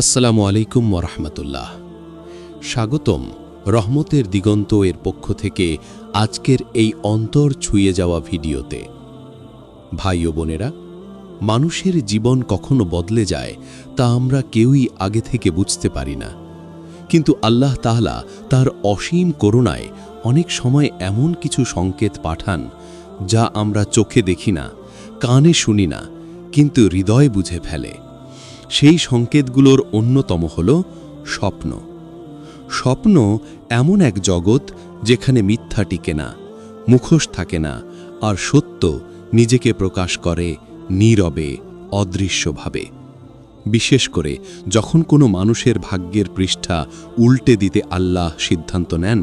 আসসালামু আলাইকুম ওরহমতুল্লাহ স্বাগতম রহমতের দিগন্ত এর পক্ষ থেকে আজকের এই অন্তর ছুঁয়ে যাওয়া ভিডিওতে। ভাই ও বোনেরা, মানুষের জীবন কখনো বদলে যায় তা আমরা কেউই আগে থেকে বুঝতে পারি না। কিন্তু আল্লাহ তাহলা তার অসীম করুণায় অনেক সময় এমন কিছু সংকেত পাঠান যা আমরা চোখে দেখি না, কানে শুনি না, কিন্তু হৃদয় বুঝে ফেলে। সেই সংকেতগুলোর অন্যতম হল স্বপ্ন। স্বপ্ন এমন এক জগৎ যেখানে মিথ্যা টিকে না, মুখোশ থাকে না, আর সত্য নিজেকে প্রকাশ করে নীরবে, অদৃশ্যভাবে। বিশেষ করে যখন কোনো মানুষের ভাগ্যের পৃষ্ঠা উল্টে দিতে আল্লাহ সিদ্ধান্ত নেন,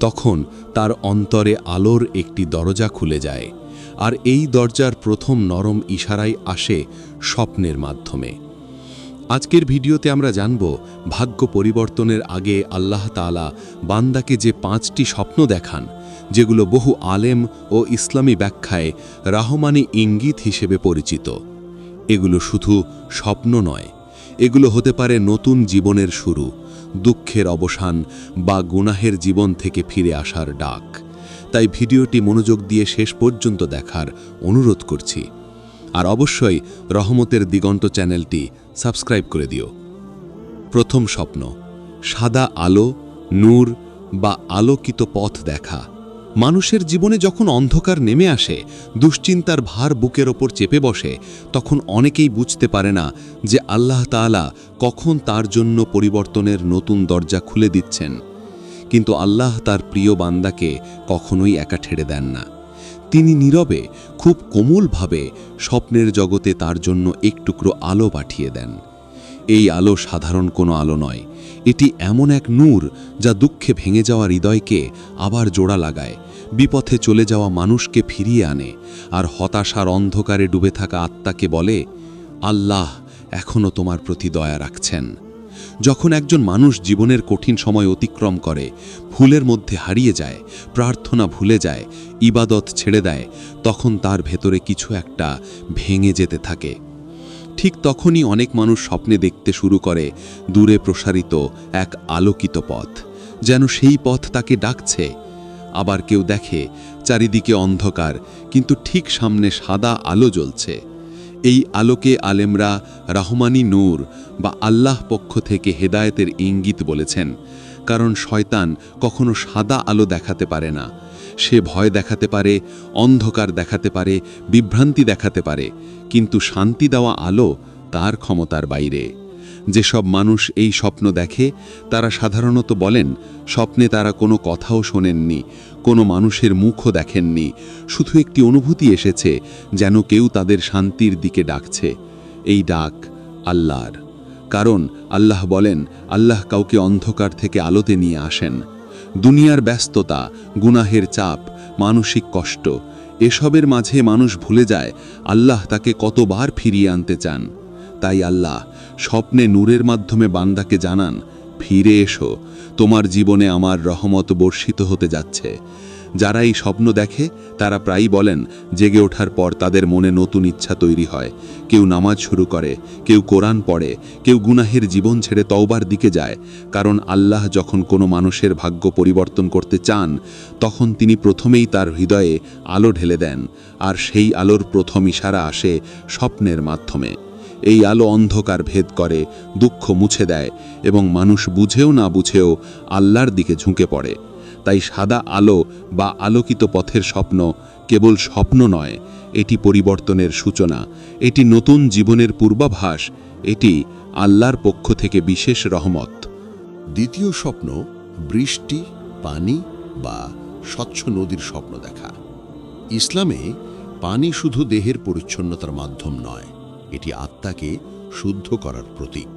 তখন তার অন্তরে আলোর একটি দরজা খুলে যায়, আর এই দরজার প্রথম নরম ইশারাই আসে স্বপ্নের মাধ্যমে। আজকের ভিডিওতে আমরা জানব ভাগ্য পরিবর্তনের আগে আল্লাহ তাআলা বান্দাকে যে পাঁচটি স্বপ্ন দেখান, যেগুলো বহু আলেম ও ইসলামী ব্যাখ্যায় রাহমানি ইঙ্গিত হিসেবে পরিচিত। এগুলো শুধু স্বপ্ন নয়, এগুলো হতে পারে নতুন জীবনের শুরু, দুঃখের অবসান বা গুনাহের জীবন থেকে ফিরে আসার ডাক। তাই ভিডিওটি মনোযোগ দিয়ে শেষ পর্যন্ত দেখার অনুরোধ করছি। আর অবশ্যই রহমতের দিগন্ত চ্যানেলটি সাবস্ক্রাইব করে দিও। প্রথম স্বপ্ন, সাদা আলো, নূর বা আলোকিত পথ দেখা। মানুষের জীবনে যখন অন্ধকার নেমে আসে, দুশ্চিন্তার ভার বুকের ওপর চেপে বসে, তখন অনেকেই বুঝতে পারে না যে আল্লাহ তাআলা কখন তার জন্য পরিবর্তনের নতুন দরজা খুলে দিচ্ছেন। কিন্তু আল্লাহ তার প্রিয় বান্দাকে কখনোই একা ঠেড়ে দেন না। তিনি নীরবে খুব কোমলভাবে স্বপ্নের জগতে তার জন্য এক টুকরো আলো পাঠিয়ে দেন। এই আলো সাধারণ কোনো আলো নয়, এটি এমন এক নূর যা দুঃখে ভেঙে যাওয়া হৃদয়কে আবার জোড়া লাগায়, বিপথে চলে যাওয়া মানুষকে ফিরিয়ে আনে, আর হতাশার অন্ধকারে ডুবে থাকা আত্মাকে বলে, আল্লাহ এখনও তোমার প্রতি দয়া রাখছেন। যখন একজন মানুষ জীবনের কঠিন সময় অতিক্রম করে, ভুলের মধ্যে হারিয়ে যায়, প্রার্থনা ভুলে যায়, ইবাদত ছেড়ে দেয়, তখন তার ভেতরে কিছু একটা ভেঙে যেতে থাকে। ঠিক তখনই অনেক মানুষ স্বপ্নে দেখতে শুরু করে দূরে প্রসারিত এক আলোকিত পথ, যেন সেই পথ তাকে ডাকছে। আবার কেউ দেখে, চারিদিকে অন্ধকার, কিন্তু ঠিক সামনে সাদা আলো জ্বলছে। এই আলোকে আলেমরা রহমানি নূর বা আল্লাহ পক্ষ থেকে হেদায়েতের ইঙ্গিত বলেছেন, কারণ শয়তান কখনো সাদা আলো দেখাতে পারে না। সে ভয় দেখাতে পারে, অন্ধকার দেখাতে পারে, বিভ্রান্তি দেখাতে পারে, কিন্তু শান্তি দেওয়া আলো তার ক্ষমতার বাইরে। যেসব মানুষ এই স্বপ্ন দেখে, তারা সাধারণত বলেন, স্বপ্নে তারা কোনো কথাও শোনেননি, কোনো মানুষের মুখও দেখেননি, শুধু একটি অনুভূতি এসেছে, যেন কেউ তাদের শান্তির দিকে ডাকছে। এই ডাক আল্লাহর। কারণ আল্লাহ বলেন, আল্লাহ কাউকে অন্ধকার থেকে আলোতে নিয়ে আসেন। দুনিয়ার ব্যস্ততা, গুনাহের চাপ, মানসিক কষ্ট, এসবের মাঝে মানুষ ভুলে যায়, আল্লাহ তাকে কতবার ফিরিয়ে আনতে চান। তাই আল্লাহ স্বপ্নে নূরের মাধ্যমে বান্দাকে জানান, ফিরে এসো, তোমার জীবনে আমার রহমত বর্ষিত হতে যাচ্ছে। যারা এই স্বপ্ন দেখে, তারা প্রায়ই বলেন, জেগে ওঠার পর তাদের মনে নতুন ইচ্ছা তৈরি হয়। কেউ নামাজ শুরু করে, কেউ কোরআন পড়ে, কেউ গুনাহের জীবন ছেড়ে তওবার দিকে যায়। কারণ আল্লাহ যখন কোনো মানুষের ভাগ্য পরিবর্তন করতে চান, তখন তিনি প্রথমেই তার হৃদয়ে আলো ঢেলে দেন, আর সেই আলোর প্রথম ইশারা আসে স্বপ্নের মাধ্যমে। এই আলো অন্ধকার ভেদ করে, দুঃখ মুছে দেয় এবং মানুষ বুঝেও না বুঝেও আল্লাহর দিকে ঝুঁকে পড়ে। তাই সাদা আলো বা আলোকিত পথের স্বপ্ন কেবল স্বপ্ন নয়, এটি পরিবর্তনের সূচনা, এটি নতুন জীবনের পূর্বাভাস, এটি আল্লাহর পক্ষ থেকে বিশেষ রহমত। দ্বিতীয় স্বপ্ন, বৃষ্টি, পানি বা স্বচ্ছ নদীর স্বপ্ন দেখা। ইসলামে পানি শুধু দেহের পরিচ্ছন্নতার মাধ্যম নয় এটি আত্মাকে শুদ্ধ করার প্রতীক।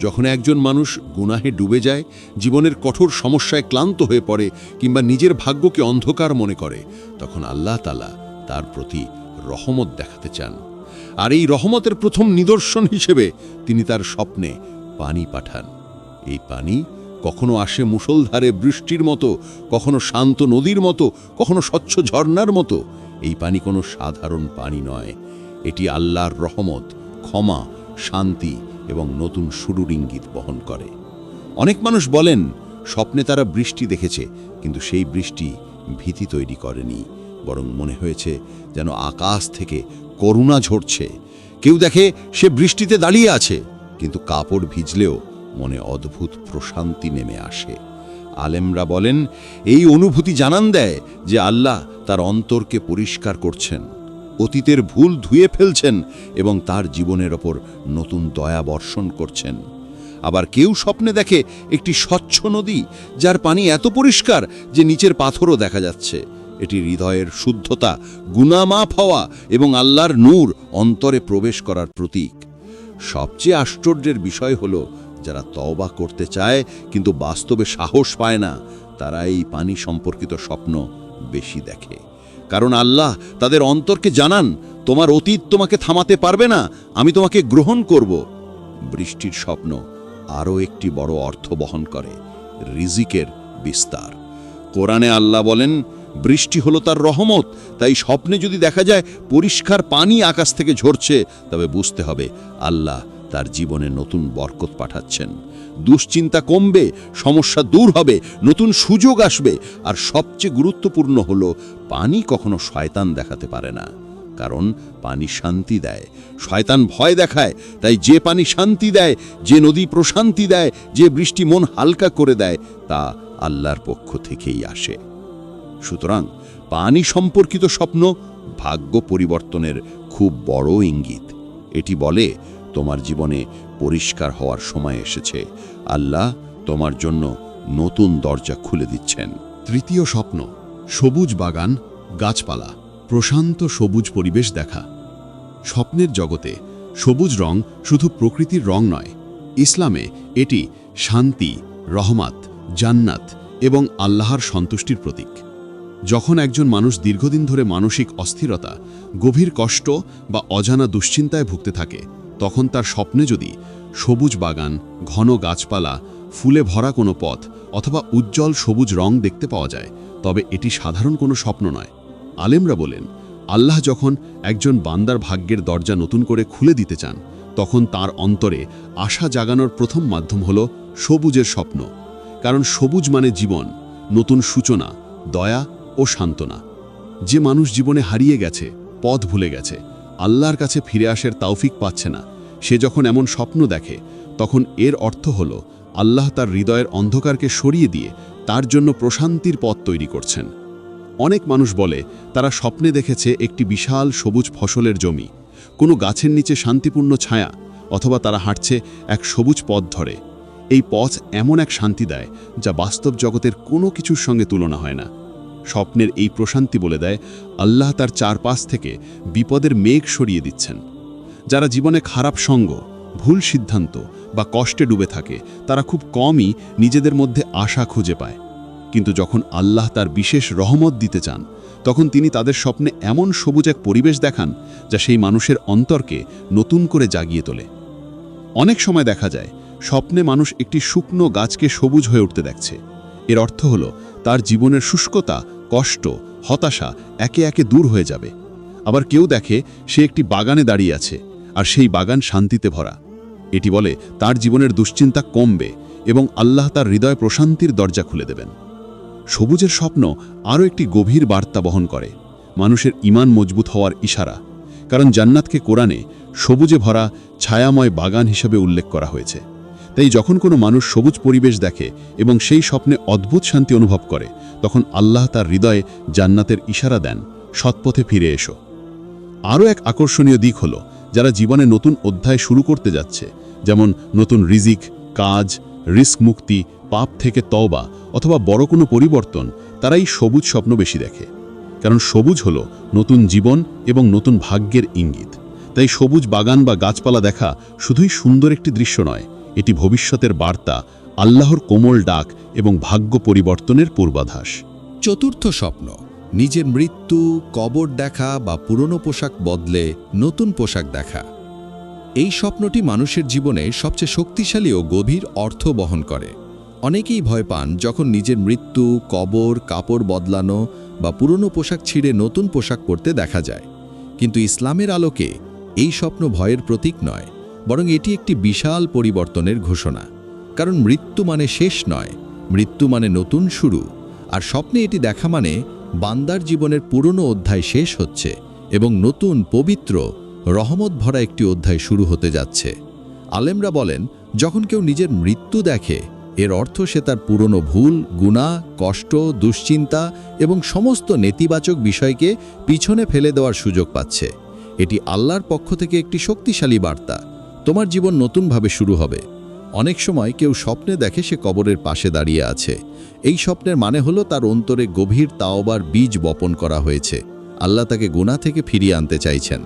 যখন একজন মানুষ গুনাহে ডুবে যায়, জীবনের কঠোর সমস্যায় ক্লান্ত হয়ে পড়ে কিংবা নিজের ভাগ্যকে অন্ধকার মনে করে, তখন আল্লাহ তালা তার প্রতি রহমত দেখাতে চান। আর এই রহমতের প্রথম নিদর্শন হিসেবে তিনি তার স্বপ্নে পানি পাঠান। এই পানি কখনো আসে মুষলধারে বৃষ্টির মতো, কখনো শান্ত নদীর মতো, কখনো স্বচ্ছ ঝর্ণার মতো। এই পানি কোনো সাধারণ পানি নয়। এটি আল্লাহর রহমত, ক্ষমা, শান্তি এবং নতুন শুরুর ইঙ্গিত বহন করে। অনেক মানুষ বলেন, স্বপ্নে তারা বৃষ্টি দেখেছে, কিন্তু সেই বৃষ্টি ভীতি তৈরি করেনি, বরং মনে হয়েছে যেন আকাশ থেকে করুণা ঝরছে। কেউ দেখে সে বৃষ্টিতে দাঁড়িয়ে আছে, কিন্তু কাপড় ভিজলেও মনে অদ্ভুত প্রশান্তি নেমে আসে। আলেমরা বলেন, এই অনুভূতি জানান দেয় যে আল্লাহ তার অন্তরকে পরিষ্কার করছেন। অতীতের ভুল ধুয়ে ফেলছেন এবং তার জীবনের ওপর নতুন দয়া বর্ষণ করছেন। আবার কেউ স্বপ্নে দেখে একটি স্বচ্ছ নদী, যার পানি এত পরিষ্কার যে নিচের পাথরও দেখা যাচ্ছে। এটি হৃদয়ের শুদ্ধতা গুনামাফ হওয়া এবং আল্লাহর নূর অন্তরে প্রবেশ করার প্রতীক। সবচেয়ে আশ্চর্যের বিষয় হল, যারা তওবা করতে চায় কিন্তু বাস্তবে সাহস পায় না, তারা এই পানি সম্পর্কিত স্বপ্ন বেশি দেখে। কারণ আল্লাহ তাদের অন্তরকে জানান, তোমার অতীত তোমাকে থামাতে পারবে না, আমি তোমাকে গ্রহণ করব। বৃষ্টির স্বপ্ন আরও একটি বড় অর্থ বহন করে, রিজিকের বিস্তার। কোরআনে আল্লাহ বলেন, বৃষ্টি হলো তার রহমত, তাই স্বপ্নে যদি দেখা যায় পরিষ্কার পানি আকাশ থেকে ঝরছে, তবে বুঝতে হবে আল্লাহ তার জীবনে নতুন বরকত পাঠাচ্ছেন। দুশ্চিন্তা কমবে, সমস্যা দূর হবে, নতুন সুযোগ আসবে। আর সবচেয়ে গুরুত্বপূর্ণ হলো, পানি কখনো শয়তান দেখাতে পারে না। কারণ পানি শান্তি দেয়। শয়তান ভয় দেখায়, তাই যে পানি শান্তি দেয়, যে নদী প্রশান্তি দেয়, যে বৃষ্টি মন হালকা করে দেয়, তা আল্লাহর পক্ষ থেকেই আসে। সুতরাং পানি সম্পর্কিত স্বপ্ন ভাগ্য পরিবর্তনের খুব বড় ইঙ্গিত। এটি বলে তোমার জীবনে পরিষ্কার হওয়ার সময় এসেছে। আল্লাহ তোমার জন্য নতুন দরজা খুলে দিচ্ছেন। তৃতীয় স্বপ্ন, সবুজ বাগান, গাছপালা, প্রশান্ত সবুজ পরিবেশ দেখা। স্বপ্নের জগতে সবুজ রং শুধু প্রকৃতির রং নয়, ইসলামে এটি শান্তি, রহমাত, জান্নাত এবং আল্লাহর সন্তুষ্টির প্রতীক। যখন একজন মানুষ দীর্ঘদিন ধরে মানসিক অস্থিরতা, গভীর কষ্ট বা অজানা দুশ্চিন্তায় ভুগতে থাকে তখন তার স্বপ্নে যদি সবুজ বাগান, ঘন গাছপালা, ফুলে ভরা কোনো পথ অথবা উজ্জ্বল সবুজ রং দেখতে পাওয়া যায়, তবে এটি সাধারণ কোনো স্বপ্ন নয়। আলেমরা বলেন, আল্লাহ যখন একজন বান্দার ভাগ্যের দরজা নতুন করে খুলে দিতে চান, তখন তার অন্তরে আশা জাগানোর প্রথম মাধ্যম হল সবুজের স্বপ্ন। কারণ সবুজ মানে জীবন, নতুন সূচনা, দয়া ও সান্ত্বনা। যে মানুষ জীবনে হারিয়ে গেছে, পথ ভুলে গেছে আল্লাহর কাছে ফিরে আসার তাওফিক পাচ্ছে না। সে যখন এমন স্বপ্ন দেখে, তখন এর অর্থ হল, আল্লাহ তার হৃদয়ের অন্ধকারকে সরিয়ে দিয়ে তার জন্য প্রশান্তির পথ তৈরি করছেন। অনেক মানুষ বলে, তারা স্বপ্নে দেখেছে একটি বিশাল সবুজ ফসলের জমি, কোনো গাছের নিচে শান্তিপূর্ণ ছায়া, অথবা তারা হাঁটছে এক সবুজ পথ ধরে। এই পথ এমন এক শান্তি দেয়, যা বাস্তব জগতের কোনো কিছুর সঙ্গে তুলনা হয় না। স্বপ্নের এই প্রশান্তি বলে দেয়, আল্লাহ তার চারপাশ থেকে বিপদের মেঘ সরিয়ে দিচ্ছেন। যারা জীবনে খারাপ সঙ্গ, ভুল সিদ্ধান্ত বা কষ্টে ডুবে থাকে, তারা খুব কমই নিজেদের মধ্যে আশা খুঁজে পায়। কিন্তু যখন আল্লাহ তার বিশেষ রহমত দিতে চান, তখন তিনি তাদের স্বপ্নে এমন সবুজ এক পরিবেশ দেখান, যা সেই মানুষের অন্তরকে নতুন করে জাগিয়ে তোলে। অনেক সময় দেখা যায়, স্বপ্নে মানুষ একটি শুকনো গাছকে সবুজ হয়ে উঠতে দেখছে। এর অর্থ হল তার জীবনের শুষ্কতা, কষ্ট, হতাশা একে একে দূর হয়ে যাবে। আবার কেউ দেখে সে একটি বাগানে দাঁড়িয়ে আছে, আর সেই বাগান শান্তিতে ভরা। এটি বলে, তার জীবনের দুশ্চিন্তা কমবে এবং আল্লাহ তার হৃদয় প্রশান্তির দরজা খুলে দেবেন। সবুজের স্বপ্ন আরও একটি গভীর বার্তা বহন করে। মানুষের ইমান মজবুত হওয়ার ইশারা। কারণ জান্নাতকে কোরআনে সবুজে ভরা, ছায়াময় বাগান হিসেবে উল্লেখ করা হয়েছে। তাই যখন কোনো মানুষ সবুজ পরিবেশ দেখে এবং সেই স্বপ্নে অদ্ভুত শান্তি অনুভব করে, তখন আল্লাহ তার হৃদয়ে জান্নাতের ইশারা দেন, সৎপথে ফিরে এসো। আরও এক আকর্ষণীয় দিক হল, যারা জীবনে নতুন অধ্যায় শুরু করতে যাচ্ছে, যেমন নতুন রিজিক, কাজ, রিস্ক মুক্তি, পাপ থেকে তওবা অথবা বড় কোনো পরিবর্তন, তারাই সবুজ স্বপ্ন বেশি দেখে। কারণ সবুজ হল নতুন জীবন এবং নতুন ভাগ্যের ইঙ্গিত। তাই সবুজ বাগান বা গাছপালা দেখা শুধুই সুন্দর একটি দৃশ্য নয় এটি ভবিষ্যতের বার্তা, আল্লাহর কোমল ডাক এবং ভাগ্য পরিবর্তনের পূর্বাভাস চতুর্থ স্বপ্ন, নিজের মৃত্যু, কবর দেখা বা পুরনো পোশাক বদলে নতুন পোশাক দেখা। এই স্বপ্নটি মানুষের জীবনে সবচেয়ে শক্তিশালী ও গভীর অর্থ বহন করে। অনেকেই ভয় পান যখন নিজের মৃত্যু, কবর, কাপড় বদলানো বা পুরনো পোশাক ছিঁড়ে নতুন পোশাক পরতে দেখা যায়। কিন্তু ইসলামের আলোকে এই স্বপ্ন ভয়ের প্রতীক নয়। বরং এটি একটি বিশাল পরিবর্তনের ঘোষণা। কারণ মৃত্যু মানে শেষ নয়, মৃত্যু মানে নতুন শুরু। আর স্বপ্নে এটি দেখা মানে বান্দার জীবনের পুরনো অধ্যায় শেষ হচ্ছে এবং নতুন পবিত্র, রহমত ভরা একটি অধ্যায় শুরু হতে যাচ্ছে। আলেমরা বলেন, যখন কেউ নিজের মৃত্যু দেখে, এর অর্থ সে তার পুরনো ভুল গুণা কষ্ট, দুশ্চিন্তা এবং সমস্ত নেতিবাচক বিষয়কে পিছনে ফেলে দেওয়ার সুযোগ পাচ্ছে। এটি আল্লাহর পক্ষ থেকে একটি শক্তিশালী বার্তা। তোমার জীবন নতুনভাবে শুরু হবে। অনেক সময় কেউ স্বপ্নে দেখে সে কবরের পাশে দাঁড়িয়ে আছে। এই স্বপ্নের মানে হলো তার অন্তরে গভীর তাওবার বীজ বপন করা হয়েছে। আল্লাহ তাকে গুণা থেকে ফিরিয়ে আনতে চাইছেন।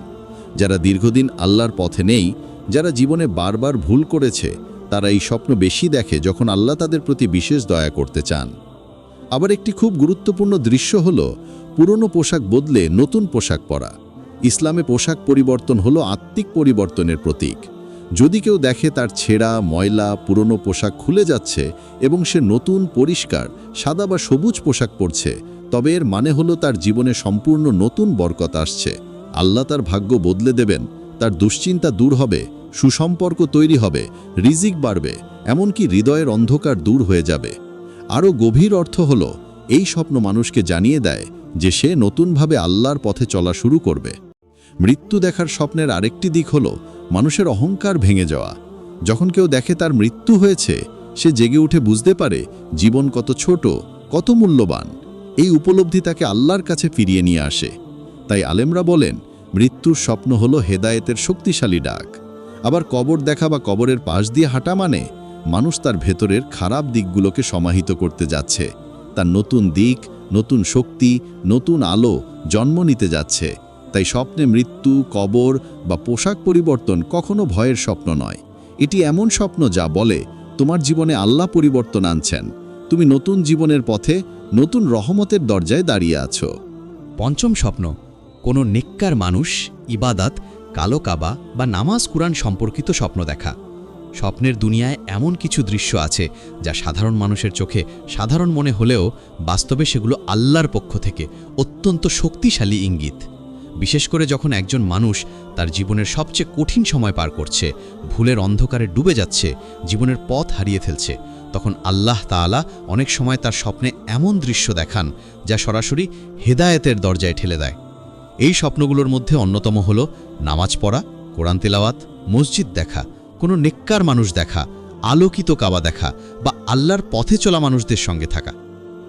যারা দীর্ঘদিন আল্লাহর পথে নেই, যারা জীবনে বারবার ভুল করেছে, তারা এই স্বপ্ন বেশি দেখে যখন আল্লাহ তাদের প্রতি বিশেষ দয়া করতে চান। আবার একটি খুব গুরুত্বপূর্ণ দৃশ্য হল, পুরনো পোশাক বদলে নতুন পোশাক পরা। ইসলামে পোশাক পরিবর্তন হলো আত্মিক পরিবর্তনের প্রতীক। যদি কেউ দেখে তার ছেঁড়া, ময়লা, পুরনো পোশাক খুলে যাচ্ছে এবং সে নতুন, পরিষ্কার, সাদা বা সবুজ পোশাক পরছে, তবে এর মানে হলো তার জীবনে সম্পূর্ণ নতুন বরকত আসছে। আল্লাহ তার ভাগ্য বদলে দেবেন, তার দুশ্চিন্তা দূর হবে, সুসম্পর্ক তৈরি হবে, রিজিক বাড়বে, এমনকি হৃদয়ের অন্ধকার দূর হয়ে যাবে। আরও গভীর অর্থ হল, এই স্বপ্ন মানুষকে জানিয়ে দেয় যে সে নতুনভাবে আল্লাহর পথে চলা শুরু করবে। মৃত্যু দেখার স্বপ্নের আরেকটি দিক হল মানুষের অহংকার ভেঙে যাওয়া। যখন কেউ দেখে তার মৃত্যু হয়েছে, সে জেগে উঠে বুঝতে পারে জীবন কত ছোট, কত মূল্যবান। এই উপলব্ধি তাকে আল্লাহর কাছে ফিরিয়ে নিয়ে আসে। তাই আলেমরা বলেন, মৃত্যুর স্বপ্ন হল হেদায়েতের শক্তিশালী ডাক। আবার কবর দেখা বা কবরের পাশ দিয়ে হাঁটা মানে মানুষ তার ভেতরের খারাপ দিকগুলোকে সমাহিত করতে যাচ্ছে। তার নতুন দিক, নতুন শক্তি, নতুন আলো জন্ম নিতে যাচ্ছে। তাই স্বপ্নে মৃত্যু, কবর বা পোশাক পরিবর্তন কখনো ভয়ের স্বপ্ন নয়। এটি এমন স্বপ্ন যা বলে, তোমার জীবনে আল্লাহ পরিবর্তন আনছেন। তুমি নতুন জীবনের পথে নতুন রহমতের দরজায় দাঁড়িয়ে আছো। পঞ্চম স্বপ্ন, কোনো নেককার মানুষ, ইবাদাত, কালো কাবা বা নামাজ কুরআন সম্পর্কিত স্বপ্ন দেখা। স্বপ্নের দুনিয়ায় এমন কিছু দৃশ্য আছে যা সাধারণ মানুষের চোখে সাধারণ মনে হলেও বাস্তবে সেগুলো আল্লাহর পক্ষ থেকে অত্যন্ত শক্তিশালী ইঙ্গিত। বিশেষ করে যখন একজন মানুষ তার জীবনের সবচেয়ে কঠিন সময় পার করছে, ভুলের অন্ধকারে ডুবে যাচ্ছে, জীবনের পথ হারিয়ে ফেলছে, তখন আল্লাহ তাআলা অনেক সময় তার স্বপ্নে এমন দৃশ্য দেখান যা সরাসরি হেদায়েতের দরজায় ঠেলে দেয়। এই স্বপ্নগুলোর মধ্যে অন্যতম হল নামাজ পড়া, কোরআন তেলাওয়াত, মসজিদ দেখা, কোনো নেককার মানুষ দেখা, আলোকিত কাবা দেখা বা আল্লাহর পথে চলা মানুষদের সঙ্গে থাকা।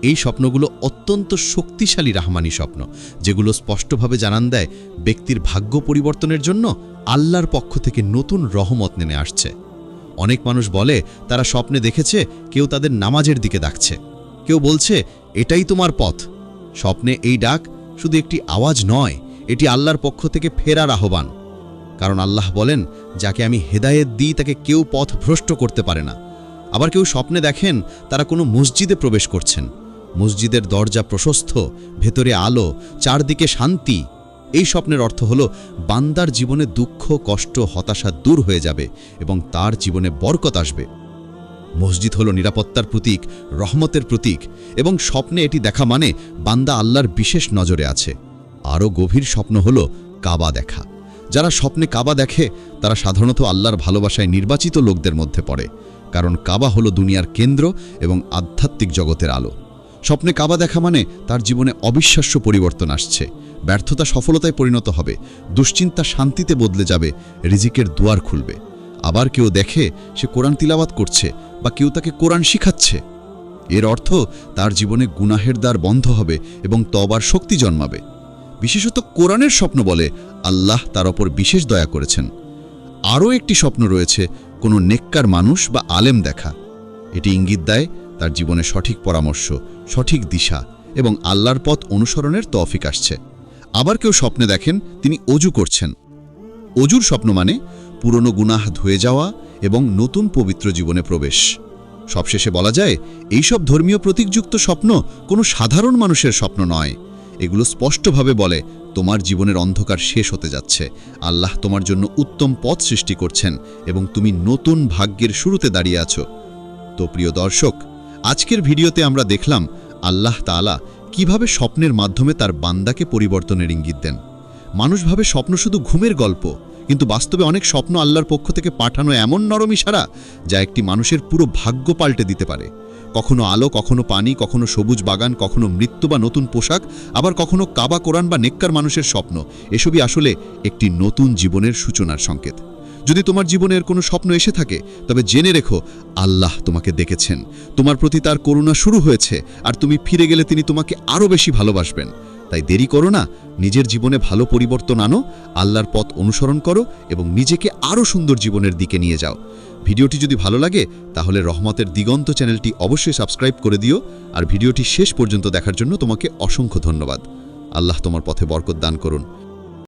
এই স্বপ্নগুলো অত্যন্ত শক্তিশালী রাহমানি স্বপ্ন, যেগুলো স্পষ্টভাবে জানান দেয় ব্যক্তির ভাগ্য পরিবর্তনের জন্য আল্লাহর পক্ষ থেকে নতুন রহমত নেমে আসছে। অনেক মানুষ বলে, তারা স্বপ্নে দেখেছে, কেউ তাদের নামাজের দিকে ডাকছে। কেউ বলছে, এটাই তোমার পথ। স্বপ্নে এই ডাক শুধু একটি আওয়াজ নয়, এটি আল্লাহর পক্ষ থেকে ফেরার আহ্বান। কারণ আল্লাহ বলেন, যাকে আমি হেদায়েত দিই, তাকে কেউ পথ ভ্রষ্ট করতে পারে না। আবার কেউ স্বপ্নে দেখেন, তারা কোনো মসজিদে প্রবেশ করছেন। মসজিদের দরজা প্রশস্ত, ভেতরে আলো, চারদিকে শান্তি। এই স্বপ্নের অর্থ হল, বান্দার জীবনে দুঃখ, কষ্ট, হতাশা দূর হয়ে যাবে এবং তার জীবনে বরকত আসবে। মসজিদ হল নিরাপত্তার প্রতীক, রহমতের প্রতীক এবং স্বপ্নে এটি দেখা মানে বান্দা আল্লাহর বিশেষ নজরে আছে। আরও গভীর স্বপ্ন হল, কাবা দেখা। যারা স্বপ্নে কাবা দেখে, তারা সাধারণত আল্লাহর ভালোবাসায় নির্বাচিত লোকদের মধ্যে পড়ে। কারণ কাবা হলো দুনিয়ার কেন্দ্র এবং আধ্যাত্মিক জগতের আলো। স্বপ্নে কাবা দেখা মানে তার জীবনে অবিশ্বাস্য পরিবর্তন আসছে। ব্যর্থতা সফলতায় পরিণত হবে, দুশ্চিন্তা শান্তিতে বদলে যাবে, রিজিকের দুয়ার খুলবে। আবার কেউ দেখে সে কোরআন তিলাবাত করছে বা কেউ তাকে কোরআন শিখাচ্ছে। এর অর্থ তার জীবনে গুনাহের দ্বার বন্ধ হবে এবং তবার শক্তি জন্মাবে। বিশেষত কোরআনের স্বপ্ন বলে আল্লাহ তার ওপর বিশেষ দয়া করেছেন। আরও একটি স্বপ্ন রয়েছে কোনো নেককার মানুষ বা আলেম দেখা। এটি ইঙ্গিত দেয় তার জীবনে সঠিক পরামর্শ, সঠিক দিশা এবং আল্লাহর পথ অনুসরণের তৌফিক আসছে। আবার কেউ স্বপ্নে দেখেন তিনি অজু করছেন। অজুর স্বপ্ন মানে পুরনো গুনাহ ধুয়ে যাওয়া এবং নতুন পবিত্র জীবনে প্রবেশ। সবশেষে বলা যায়, এইসব ধর্মীয় প্রতীকযুক্ত স্বপ্ন কোনো সাধারণ মানুষের স্বপ্ন নয়। এগুলো স্পষ্টভাবে বলে, তোমার জীবনের অন্ধকার শেষ হতে যাচ্ছে। আল্লাহ তোমার জন্য উত্তম পথ সৃষ্টি করছেন এবং তুমি নতুন ভাগ্যের শুরুতে দাঁড়িয়ে আছো। তো প্রিয় দর্শক আজকের ভিডিওতে আমরা দেখলাম আল্লাহ তাআলা কীভাবে স্বপ্নের মাধ্যমে তার বান্দাকে পরিবর্তনের ইঙ্গিত দেন। মানুষ ভাবে স্বপ্ন শুধু ঘুমের গল্প, কিন্তু বাস্তবে অনেক স্বপ্ন আল্লাহর পক্ষ থেকে পাঠানো এমন নরম ইশারা যা একটি মানুষের পুরো ভাগ্য পাল্টে দিতে পারে। কখনো আলো, কখনো পানি, কখনো সবুজ বাগান, কখনো মৃত্যু বা নতুন পোশাক, আবার কখনো কাবা কোরআন বা নেককার মানুষের স্বপ্ন। এসবই আসলে একটি নতুন জীবনের সূচনার সংকেত। যদি তোমার জীবনের কোনো স্বপ্ন এসে থাকে, তবে জেনে রেখো, আল্লাহ তোমাকে দেখেছেন। তোমার প্রতি তার করুণা শুরু হয়েছে, আর তুমি ফিরে গেলে তিনি তোমাকে আরও বেশি ভালোবাসবেন। তাই দেরি করো না, নিজের জীবনে ভালো পরিবর্তন আনো, আল্লাহর পথ অনুসরণ করো এবং নিজেকে আরও সুন্দর জীবনের দিকে নিয়ে যাও। ভিডিওটি যদি ভালো লাগে, তাহলে রহমতের দিগন্ত চ্যানেলটি অবশ্যই সাবস্ক্রাইব করে দিও, আর ভিডিওটি শেষ পর্যন্ত দেখার জন্য তোমাকে অসংখ্য ধন্যবাদ। আল্লাহ তোমার পথে বরকত দান করুন।